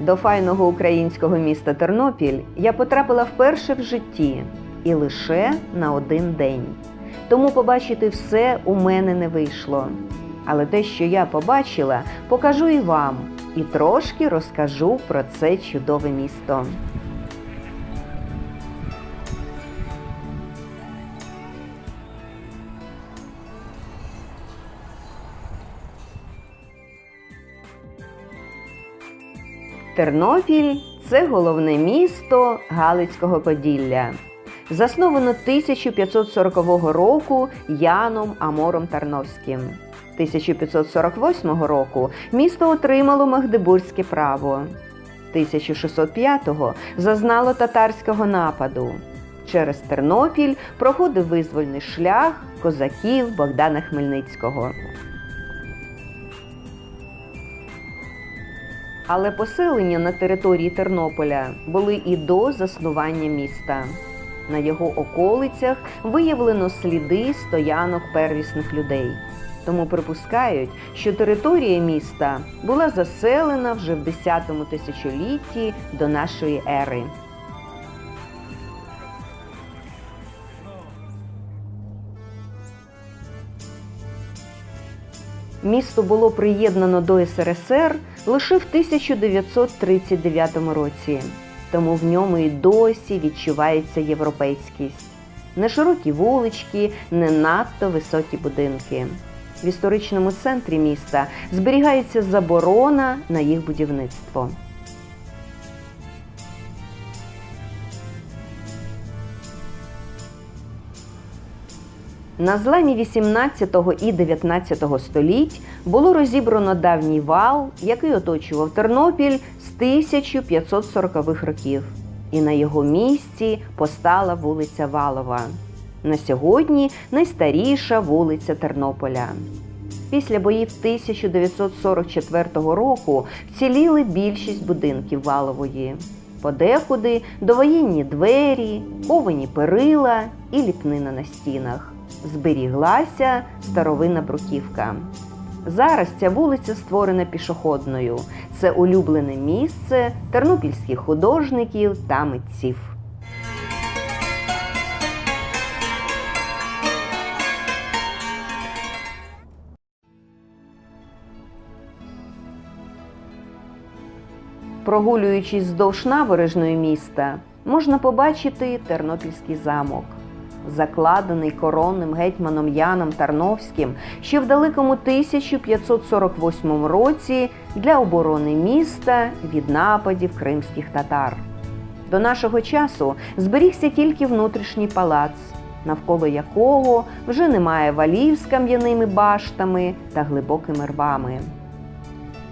До файного українського міста Тернопіль я потрапила вперше в житті і лише на один день. Тому побачити все у мене не вийшло. Але те, що я побачила, покажу і вам, і трошки розкажу про це чудове місто. Тернопіль це головне місто Галицького Поділля. Засновано 1540 року Яном Амором Тарновським. 1548 року місто отримало Магдебурзьке право. 1605-го зазнало татарського нападу. Через Тернопіль проходив визвольний шлях козаків Богдана Хмельницького. Але поселення на території Тернополя були і до заснування міста. На його околицях виявлено сліди стоянок первісних людей. Тому припускають, що територія міста була заселена вже в 10 тисячолітті до нашої ери. Місто було приєднано до СРСР лише в 1939 році, тому в ньому і досі відчувається європейськість. Не широкі вулички, не надто високі будинки. В історичному центрі міста зберігається заборона на їх будівництво. На зламі 18 і 19 століть було розібрано давній вал, який оточував Тернопіль з 1540-х років. І на його місці постала вулиця Валова. На сьогодні найстаріша вулиця Тернополя. Після боїв 1944 року вціліли більшість будинків Валової. Подекуди довоєнні двері, овені перила і ліпнина на стінах. Зберіглася старовинна бруківка. Зараз ця вулиця створена пішохідною. Це улюблене місце тернопільських художників та митців. Прогулюючись вздовж набережної міста, можна побачити Тернопільський замок, закладений коронним гетьманом Яном Тарновським ще в далекому 1548 році для оборони міста від нападів кримських татар. До нашого часу зберігся тільки внутрішній палац, навколо якого вже немає валів з кам'яними баштами та глибокими рвами.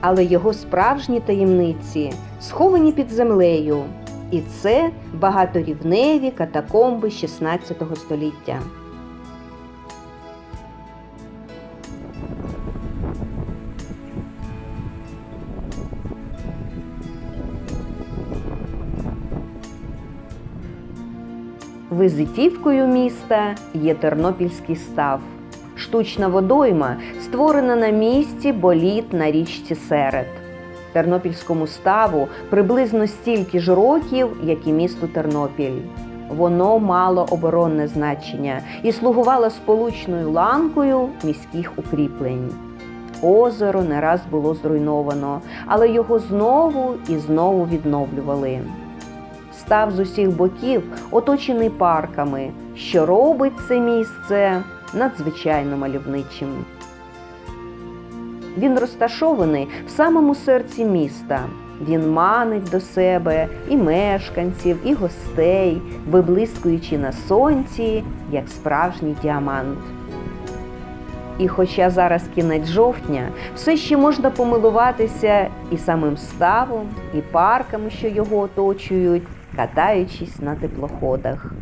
Але його справжні таємниці сховані під землею, і це багаторівневі катакомби 16 століття. Визитівкою міста є Тернопільський став. Штучна водойма створена на місці боліт на річці Серед. Тернопільському ставу приблизно стільки ж років, як і місту Тернопіль. Воно мало оборонне значення і слугувало сполучною ланкою міських укріплень. Озеро не раз було зруйновано, але його знову і знову відновлювали. Став з усіх боків оточений парками, що робить це місце надзвичайно мальовничим. Він розташований в самому серці міста. Він манить до себе і мешканців, і гостей, виблискуючи на сонці, як справжній діамант. І хоча зараз кінець жовтня, все ще можна помилуватися і самим ставом, і парками, що його оточують, катаючись на теплоходах.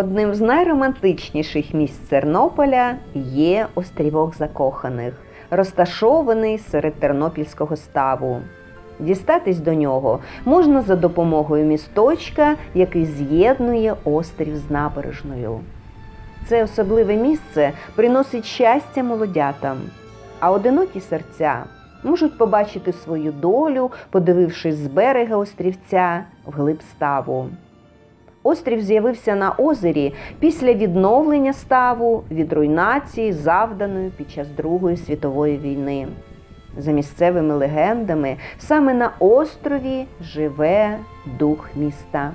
Одним з найромантичніших місць Тернополя є острівок закоханих, розташований серед тернопільського ставу. Дістатись до нього можна за допомогою місточка, який з'єднує острів з набережною. Це особливе місце приносить щастя молодятам, а одинокі серця можуть побачити свою долю, подивившись з берега острівця вглиб ставу. Острів з'явився на озері після відновлення ставу від руйнації, завданої під час Другої світової війни. За місцевими легендами, саме на острові живе дух міста.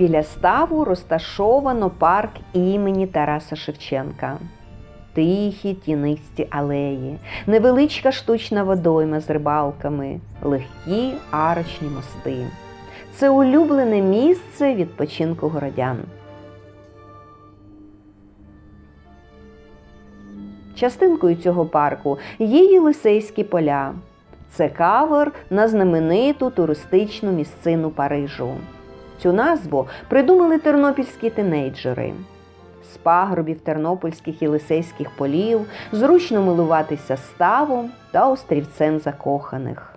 Біля ставу розташовано парк імені Тараса Шевченка. Тихі тінисті алеї, невеличка штучна водойма з рибалками, легкі арочні мости. Це улюблене місце відпочинку городян. Частинкою цього парку є Єлисейські поля. Це кавер на знамениту туристичну місцину Парижу. Цю назву придумали тернопільські тинейджери. З пагорбів тернопільських і лисейських полів зручно милуватися ставом та острівцем закоханих.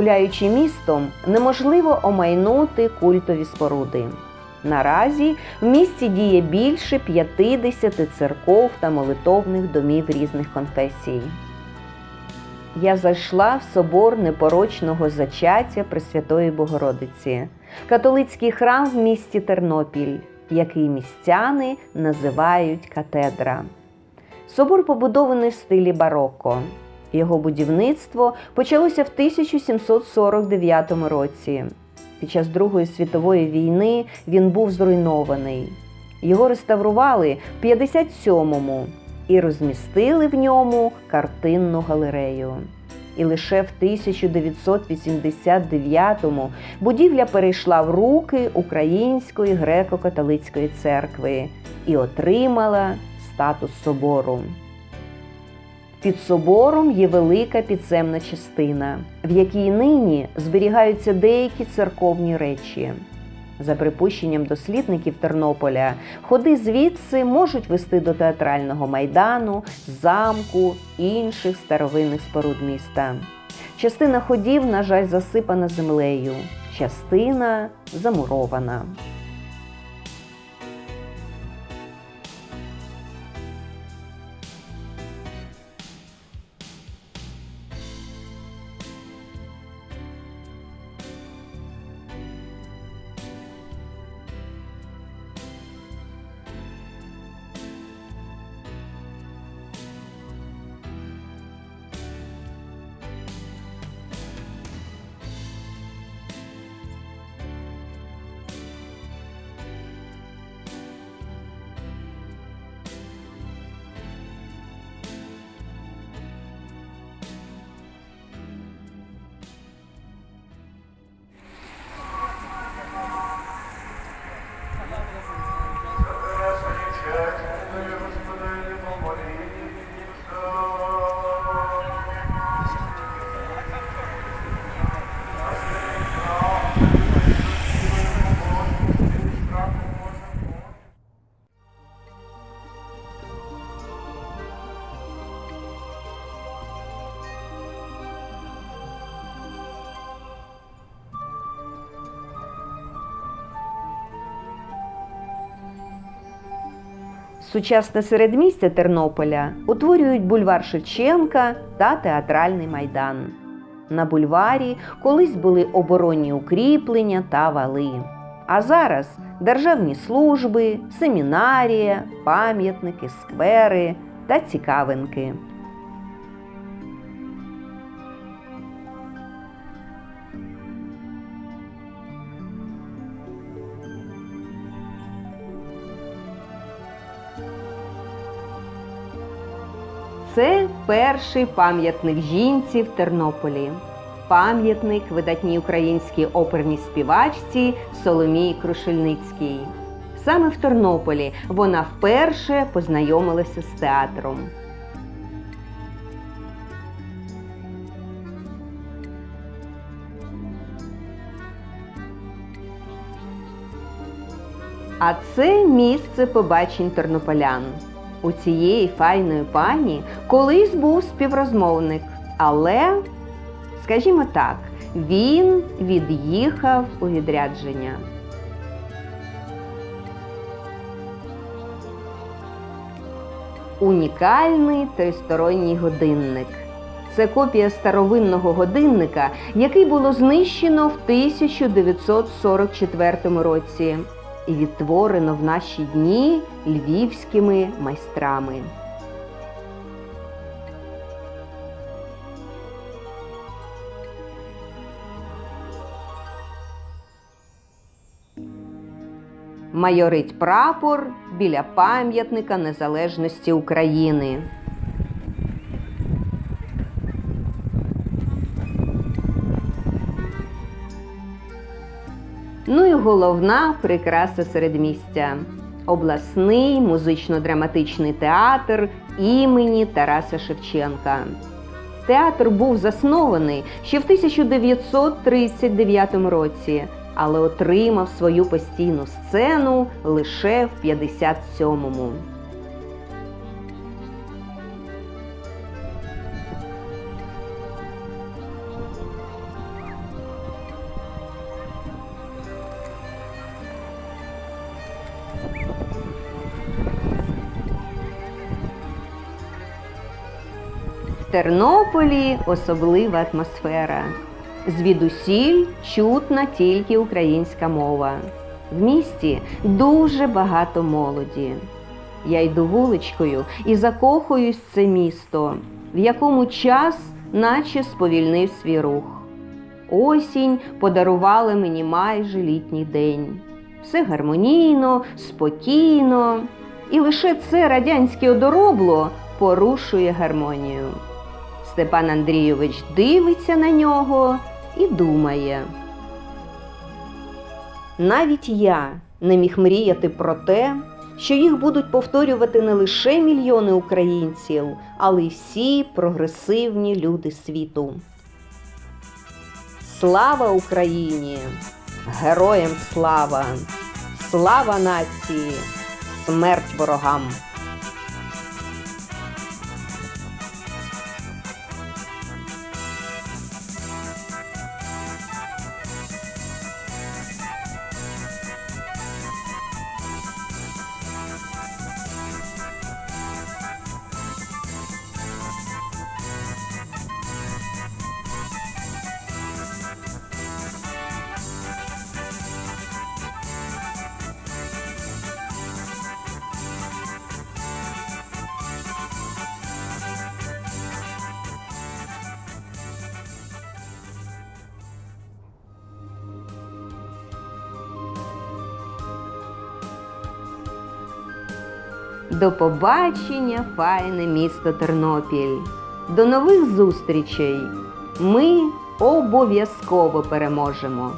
Гуляючи містом, неможливо омайнути культові споруди. Наразі в місті діє більше 50 церков та молитовних домів різних конфесій. Я зайшла в собор непорочного зачаття Пресвятої Богородиці, католицький храм в місті Тернопіль, який містяни називають катедра. Собор побудований в стилі бароко. Його будівництво почалося в 1749 році. Під час Другої світової війни він був зруйнований. Його реставрували в 57-му і розмістили в ньому картинну галерею. І лише в 1989-му будівля перейшла в руки Української греко-католицької церкви і отримала статус собору. Під собором є велика підземна частина, в якій нині зберігаються деякі церковні речі. За припущенням дослідників Тернополя, ходи звідси можуть вести до театрального майдану, замку, інших старовинних споруд міста. Частина ходів, на жаль, засипана землею, частина замурована. Сучасне середмістя Тернополя утворюють бульвар Шевченка та театральний майдан. На бульварі колись були оборонні укріплення та вали. А зараз державні служби, семінарія, пам'ятники, сквери та цікавинки. Це перший пам'ятник жінці в Тернополі. Пам'ятник видатній українській оперній співачці Соломії Крушельницькій. Саме в Тернополі вона вперше познайомилася з театром. А це місце побачень тернополян. У цієї файної пані колись був співрозмовник, але, скажімо так, він від'їхав у відрядження. Унікальний тристоронній годинник. Це копія старовинного годинника, який було знищено в 1944 році і відтворено в наші дні львівськими майстрами. Майорить прапор біля пам'ятника незалежності України. Головна прикраса середмістя обласний музично-драматичний театр імені Тараса Шевченка. Театр був заснований ще в 1939 році, але отримав свою постійну сцену лише в 57-му. В Тернополі особлива атмосфера. Звідусіль чутна тільки українська мова. В місті дуже багато молоді. Я йду вуличкою і закохуюсь в це місто, в якому час наче сповільнив свій рух. Осінь подарувала мені майже літній день. Все гармонійно, спокійно, і лише це радянське одоробло порушує гармонію. Степан Андрійович дивиться на нього і думає. Навіть я не міг мріяти про те, що їх будуть повторювати не лише мільйони українців, але й всі прогресивні люди світу. Слава Україні! Героям слава! Слава нації! Смерть ворогам! До побачення, файне місто Тернопіль. До нових зустрічей. Ми обов'язково переможемо.